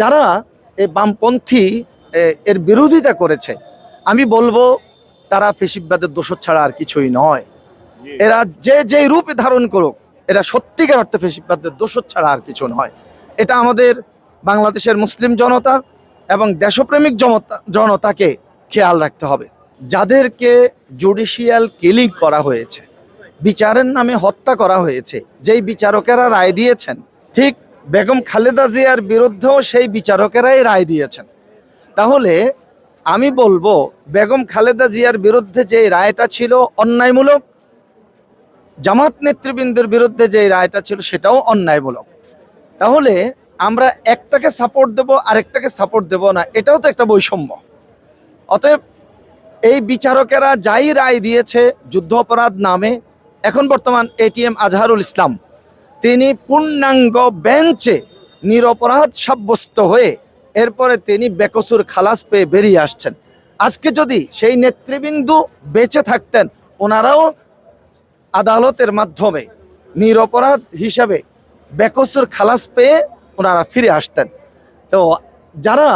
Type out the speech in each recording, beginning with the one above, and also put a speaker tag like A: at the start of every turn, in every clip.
A: যারা এই বামপন্থী এর বিরোধিতা করেছে, আমি বলব তারা ফেসিবাদের দোষর ছাড়া আর কিছুই নয়। এরা যে যে রূপে ধারণ করুক, এরা সত্যিকার অর্থে ফেসিবাদের দোষর ছাড়া আর কিছু নয়। এটা আমাদের বাংলাদেশের মুসলিম জনতা এবং দেশপ্রেমিক জনতা জনতাকে খেয়াল রাখতে হবে। যাদেরকে জুডিশিয়াল কিলিং করা হয়েছে, বিচারের নামে হত্যা করা হয়েছে, যেই বিচারকেরা রায় দিয়েছেন, ঠিক বেগম খালেদা জিয়ার বিরুদ্ধেও সেই বিচারকেরাই রায় দিয়েছেন। তাহলে আমি বলব, বেগম খালেদা জিয়ার বিরুদ্ধে যে রায়টা ছিল অন্যায়মূলক, জামাত নেতৃবৃন্দের বিরুদ্ধে যে রায়টা ছিল সেটাও অন্যায়মূলক। তাহলে আমরা একটাকে সাপোর্ট দেব, আরেকটাকে সাপোর্ট দেব না, এটাও তো একটা বৈষম্য। অতএব এই বিচারকেরা যাই রায় দিয়েছে যুদ্ধ অপরাধ নামে, এখন বর্তমান এটিএম আজহারুল ইসলাম। তিনি পূর্ণাঙ্গ বেঞ্চে নিরপরাধ সাব্যস্ত হয়ে এরপরে তিনি বেকসুর খালাস পেয়ে বেরিয়ে আসছেন। আজকে যদি সেই নেতৃবৃন্দু বেঁচে থাকতেন ওনারাও আদালতের মাধ্যমে নিরপরাধ হিসাবে বেকসুর খালাস পেয়ে ওনারা ফিরে আসতেন। তো যারা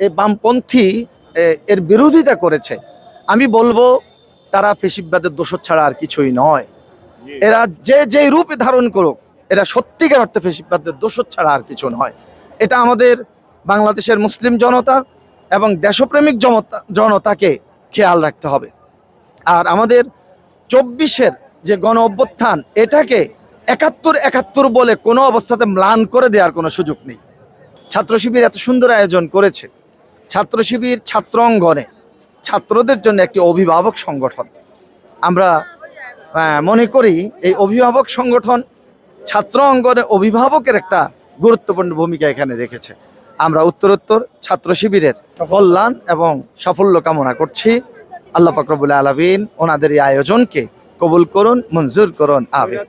A: এই বামপন্থী এর বিরোধিতা করেছে আমি বলব তারা ফেসিবাদের দোষ ছাড়া আর কিছুই নয়। এরা যে যে রূপে ধারণ করুক এরা সত্যিকার অর্থে ফেসিবাদের দোষর ছাড়া আর কিছু নয়। এটা আমাদের বাংলাদেশের মুসলিম জনতা এবং দেশপ্রেমিক জনতা জনতাকে খেয়াল রাখতে হবে। আর আমাদের চব্বিশের যে গণ অভ্যুত্থান, এটাকে একাত্তর একাত্তর বলে কোনো অবস্থাতে ম্লান করে দেওয়ার কোনো সুযোগ নেই। ছাত্র শিবির এত সুন্দর আয়োজন করেছে। ছাত্র শিবির ছাত্র অঙ্গনে ছাত্রদের জন্য একটি অভিভাবক সংগঠন। আমরা মনে করি এই অভিভাবক সংগঠন ছাত্র অঙ্গনে অভিভাবকের একটা গুরুত্বপূর্ণ ভূমিকা এখানে রেখেছে। আমরা উত্তরোত্তর ছাত্র শিবিরের কল্যাণ এবং সাফল্য কামনা করছি। আল্লাহ ফাকরবুল আলমিন ওনাদের এই আয়োজনকে কবুল করুন, মঞ্জুর করুন। আমিন।